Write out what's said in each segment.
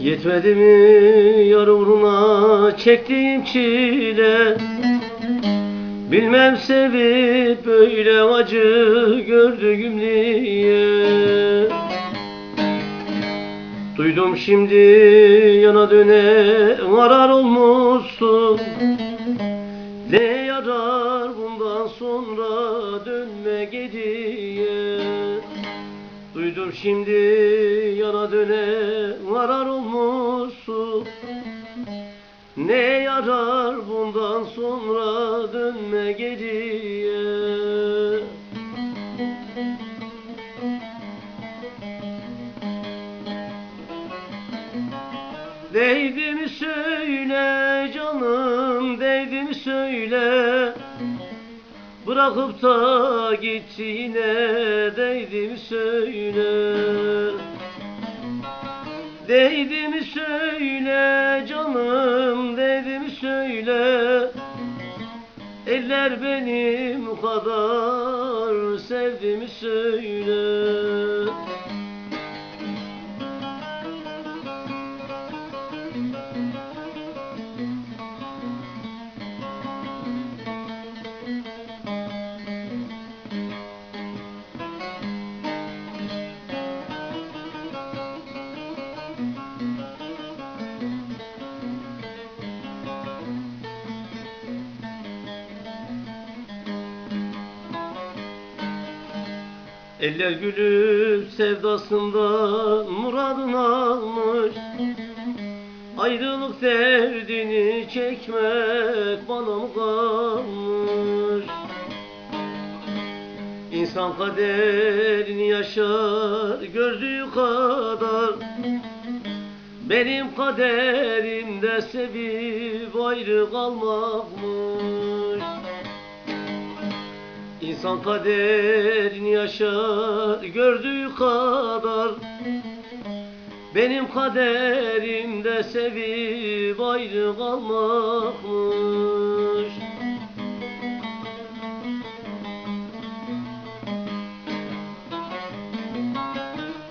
Yetmedi mi yar uğruna çektiğim çile? Bilmem sevip böyle acı gördüğüm diye Duydum şimdi yana döne varar olmuşsun. Ne yarar bundan sonra dönme geriye Duydum şimdi yana döne varar olmuşsun Ne yarar bundan sonra dönme geriye? Değdi mi söyle canım değdi mi söyle. Bırakıp da gitti yine değdi mi söyle Değdi mi söyle canım değdi mi söyle. Eller benim kadar sevdi mi söyle Eller gülüp sevdasından muradını almış. Ayrılık derdini çekmek bana mı kalmış? İnsan kaderini yaşar gördüğü kadar. Benim kaderimde sevip ayrı kalmakmış İnsan kaderini yaşar gördüğü kadar. Benim kaderimde sevip ayrı kalmakmış.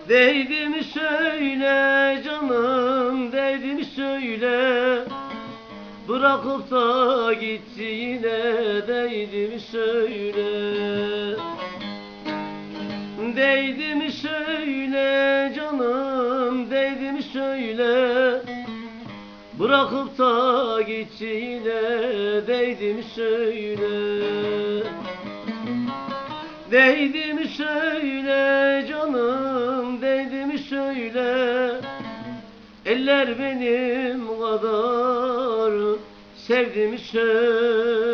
Değdi mi söyle canım değdi mi söyle Bırakıp da gitti yine değdi mi söyle. Değdi mi söyle canım değdi mi söyle. Bırakıp da gitti yine değdi mi söyle. Değdi mi söyle canım değdi mi söyle Eller benim kadar sevdi mi söyle